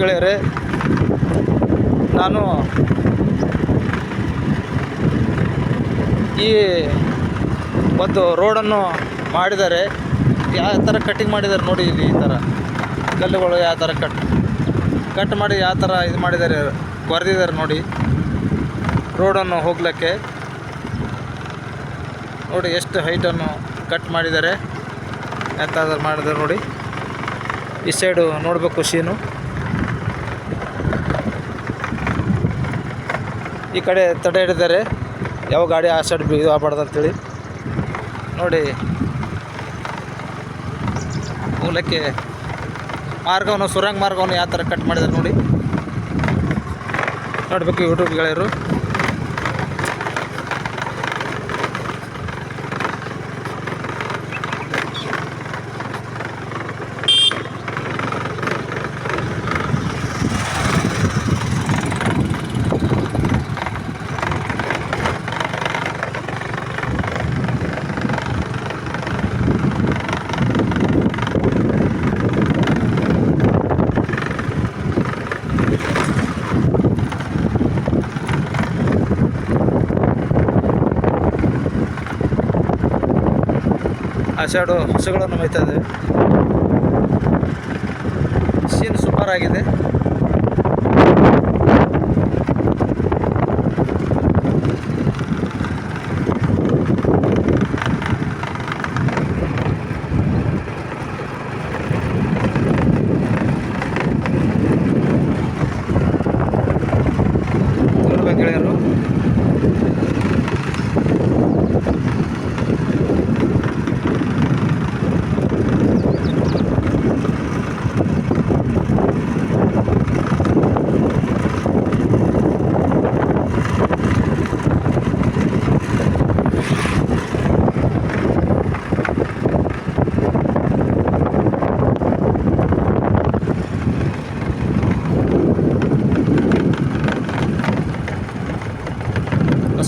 ಗೆಳೆಯರೆ, ನಾನು ಈ ಒಂದು ರೋಡನ್ನು ಮಾಡಿದ್ದಾರೆ. ಯಾವ ಥರ ಕಟ್ಟಿಂಗ್ ಮಾಡಿದ್ದಾರೆ ನೋಡಿ ಇಲ್ಲಿ ಈ ಥರ. ಕಲ್ಲುಗಳು ಯಾವ ಥರ ಕಟ್ ಕಟ್ ಮಾಡಿ ಯಾವ ಥರ ಇದು ಮಾಡಿದ್ದಾರೆ ಬರೆದಿದ್ದಾರೆ ನೋಡಿ. ರೋಡನ್ನು ಹೋಗ್ಲಿಕ್ಕೆ. ನೋಡಿ ಎಷ್ಟು ಹೈಟನ್ನು ಕಟ್ ಮಾಡಿದ್ದಾರೆ. ಎಂತಾದ್ರು ಮಾಡಿದ್ದಾರೆ ನೋಡಿ. ಈ ಸೈಡು ನೋಡಬೇಕು ಸೀನು ಈ ಕಡೆ ತಡೆ ಹಿಡಿದ್ದಾರೆ ಯಾವ ಗಾಡಿ ಆ ಸೈಡ್ ಇದು ಆಗಬಾರ್ದು ಅಂತೇಳಿ ನೋಡಿ. ಮೂಲಕ್ಕೆ ಮಾರ್ಗವನ್ನು, ಸುರಂಗ ಮಾರ್ಗವನ್ನು ಯಾವ ಥರ ಕಟ್ ಮಾಡಿದ್ದಾರೆ ನೋಡಿ. ನೋಡಬೇಕು ಯೂಟ್ಯೂಬ್ ಗೆಳೆಯರು ಆ ಸೈಡು ಹಸುಗಳನ್ನು ಮೇಯ್ತಾ ಇದೆ ಸೀನ್ ಸೂಪರ್ ಆಗಿದೆ ನೋಡ್ಬೇಕು ಗೆಳೆಯರು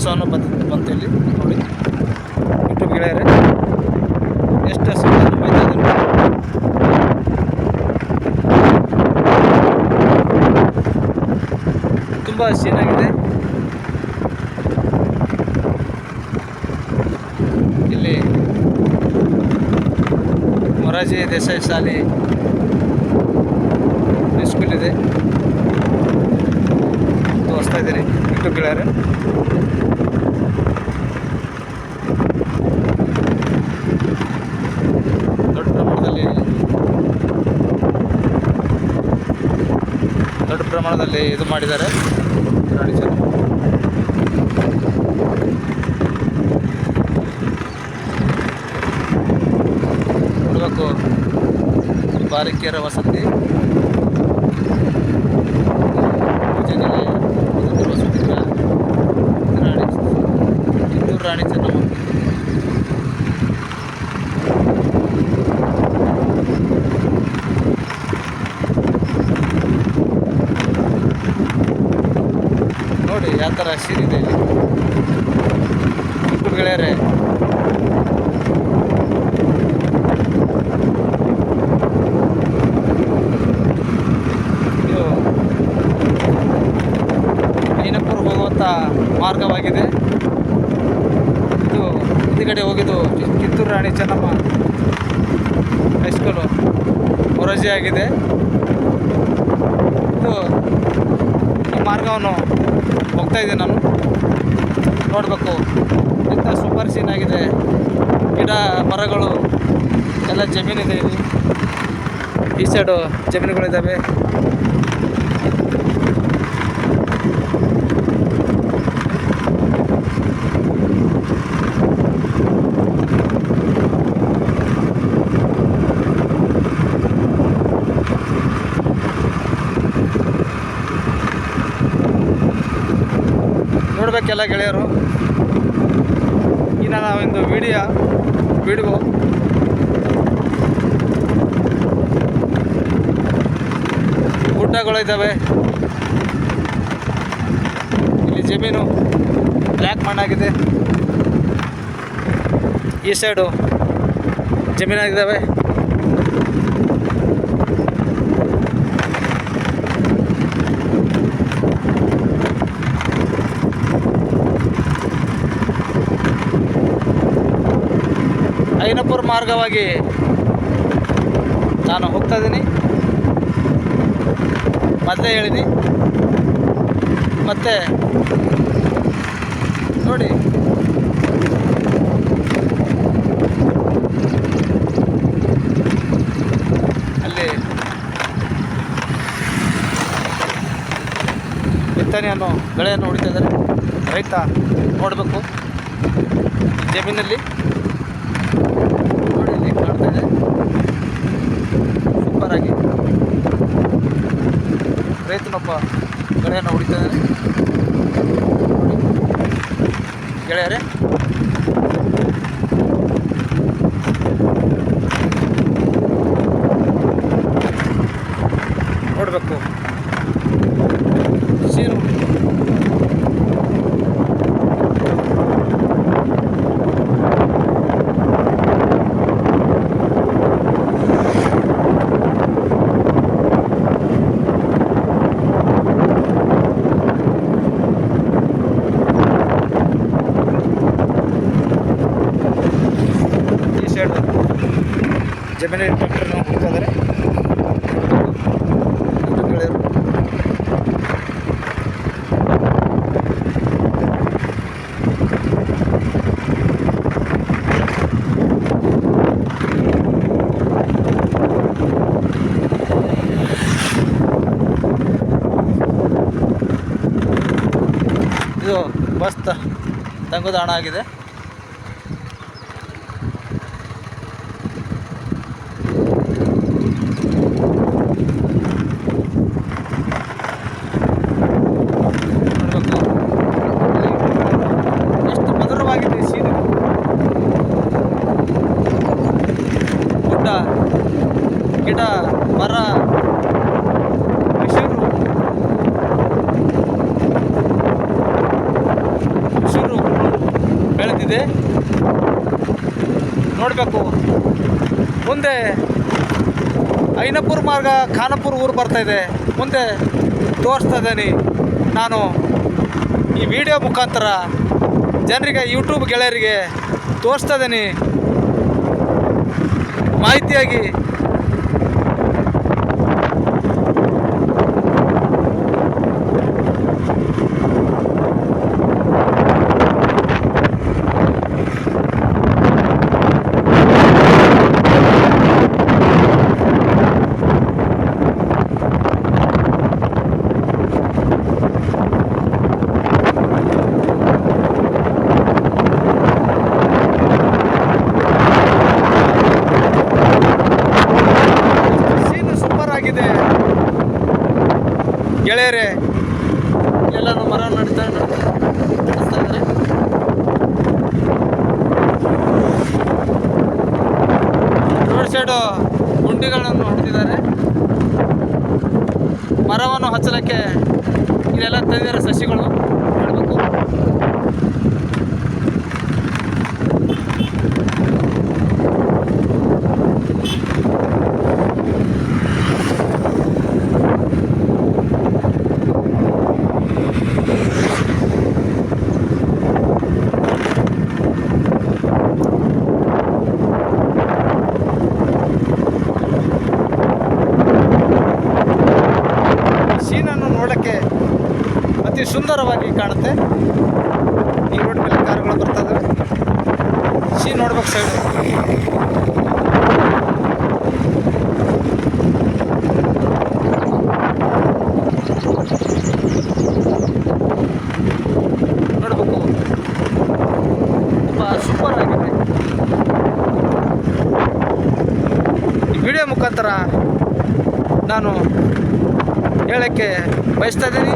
ಹಸುವನ್ನು ಬಂದು ಬಂತು ಇಲ್ಲಿ ನೋಡಿ. ಯೂಟ್ಯೂಬ್ ಗೆಳೆಯರೆ, ಎಷ್ಟು ಹಸು ತುಂಬ ಸೀನಾಗಿದೆ ಇಲ್ಲಿ ಮೊರಾಜಿ ದೇಸಾಯಿ ಶಾಲೆ ಸ್ಕೂಲ್ ಇದೆ ತೋರಿಸ್ತಾ ಯೂಟ್ಯೂಬ್ ಗೆಳೆಯರೆ ದೊಡ್ಡ ಪ್ರಮಾಣದಲ್ಲಿ ದೊಡ್ಡ ಪ್ರಮಾಣದಲ್ಲಿ ಇದು ಮಾಡಿದ್ದಾರೆ. ಚೆನ್ನಮ್ಮ ನೋಡಬೇಕು. ಬಾರಿಕೆಯರ ವಸತಿ ವಿಜಯನಗರ ಮುದುಕರ ವಸತಿಗಳ ರಾಣಿ ಕಿತ್ತೂರು ರಾಣಿ ಚೆನ್ನಮ್ಮ ಇಲ್ಲಿ. ಗೆಳೆಯರೆ. ಇದು ಮೈನಪ್ಪುರ್ ಹೋಗುವಂಥ ಮಾರ್ಗವಾಗಿದೆ. ಇದು ಹಿಂದುಗಡೆ ಹೋಗಿದ್ದು ಕಿತ್ತೂರು ರಾಣಿ ಚೆನ್ನಮ್ಮ ಹೈಸ್ಕೂಲು ಮೊರಜಿ ಆಗಿದೆ. ಇದು ಮಾರ್ಗವನ್ನು ಹೋಗ್ತಾ ಇದ್ದೀನಿ ನಾನು. ನೋಡಬೇಕು. ಇಂಥ ಸೂಪರ್ ಸೀನ್ ಆಗಿದೆ. ಗಿಡ, ಮರಗಳು, ಎಲ್ಲ ಜಮೀನಿದೆ ಇಲ್ಲಿ. ಈ ಸೈಡು ಜಮೀನುಗಳಿದ್ದಾವೆ. ನೋಡಬೇಕೆಲ್ಲ ಗೆಳೆಯರು. ಇನ್ನು ನಾವೊಂದು ವಿಡಿಯೋ ವಿಡಿಯೋ ಗುಡ್ಡಗಳಿದ್ದಾವೆ ಇಲ್ಲಿ ಜಮೀನು ಬ್ಲ್ಯಾಕ್ ಮಣ್ಣಾಗಿದೆ. ಈ ಸೈಡು ಜಮೀನಾಗಿದ್ದಾವೆ. ಐನಪುರ ಮಾರ್ಗವಾಗಿ ನಾನು ಹೋಗ್ತಾ ಇದ್ದೀನಿ. ಮತ್ತೆ ಹೇಳಿನಿ ಮತ್ತು ನೋಡಿ. ಅಲ್ಲಿ ಬಿತ್ತನೆಯನ್ನು, ಬೆಳೆಯನ್ನು ಹೊಡಿತಾ ಇದ್ದಾರೆ. ರೈತ ನೋಡಬೇಕು. ಜಮೀನಲ್ಲಿ ನೋಡಿ ಇಲ್ಲಿ ಕಾಣ್ತಾ ಇದೆ ಸೂಪರಾಗಿ ರೈತನೊಬ್ಬ ಬೆಳೆಯನ್ನು ಹೊಡಿತಾ ಇದ್ದಾರೆ. ಗೆಳೆಯರೇ ನೋಡಬೇಕು ಸೀನು ಈ ಸೈಡ್ ಜಮೀನಲ್ಲಿ ಟ್ರ್ಯಾಕ್ಟರ್ನ ಹೋಗ್ತಾ ಇದ್ದಾರೆ ಇದು ಗೆಳೆಯರು ಇದು ಬಸ್ ತ ಆಗಿದೆ. ಮಧುರವಾಗಿದೆ ಸೀನು. ಗುಡ್ಡ ಗಿಡ ಮರ. ಬೆಳೆದಿದೆ ನೋಡಬೇಕು. ಮುಂದೆ ಐನಪುರ ಮಾರ್ಗ, ಖಾನಪುರ್ ಊರು ಬರ್ತಾ ಇದೆ. ಮುಂದೆ ತೋರಿಸ್ತಾ ಇದ್ದೀನಿ ನಾನು ಈ ವಿಡಿಯೋ ಮುಖಾಂತರ. ಜನರಿಗೆ ಯೂಟ್ಯೂಬ್ ಗೆಳೆಯರಿಗೆ ತೋರಿಸ್ತಾ ಇದ್ದೀನಿ. ಮಾಹಿತಿಯಾಗಿ இருக்க ಕಾಣುತ್ತೆ. ಈ ರೋಡ್ ಮೇಲೆ ಕಾರುಗಳು ಬರ್ತಾ ಇದ್ದಾವೆ ನೋಡ್ಬೇಕು ಸೈಡ್ ನೋಡಬೇಕು. ತುಂಬ ಸೂಪರ್ ಆಗಿದೆ. ಈ ಮುಖಾಂತರ ನಾನು ಹೇಳಕ್ಕೆ ಬಯಸ್ತಾ ಇದ್ದೀನಿ.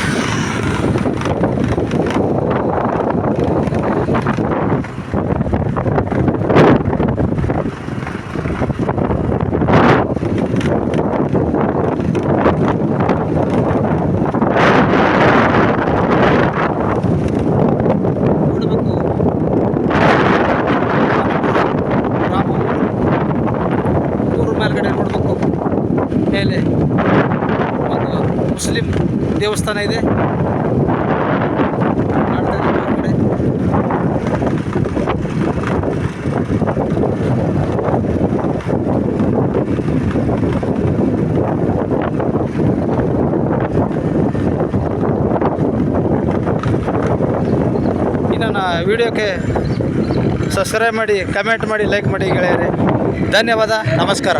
ದೇವಸ್ಥಾನ ಇದೆ. ವಿಡಿಯೋಕ್ಕೆ ಸಬ್ಸ್ಕ್ರೈಬ್ ಮಾಡಿ ಕಮೆಂಟ್ ಮಾಡಿ ಲೈಕ್ ಮಾಡಿ ಗೆಳೆಯರೆ. ಧನ್ಯವಾದ ನಮಸ್ಕಾರ.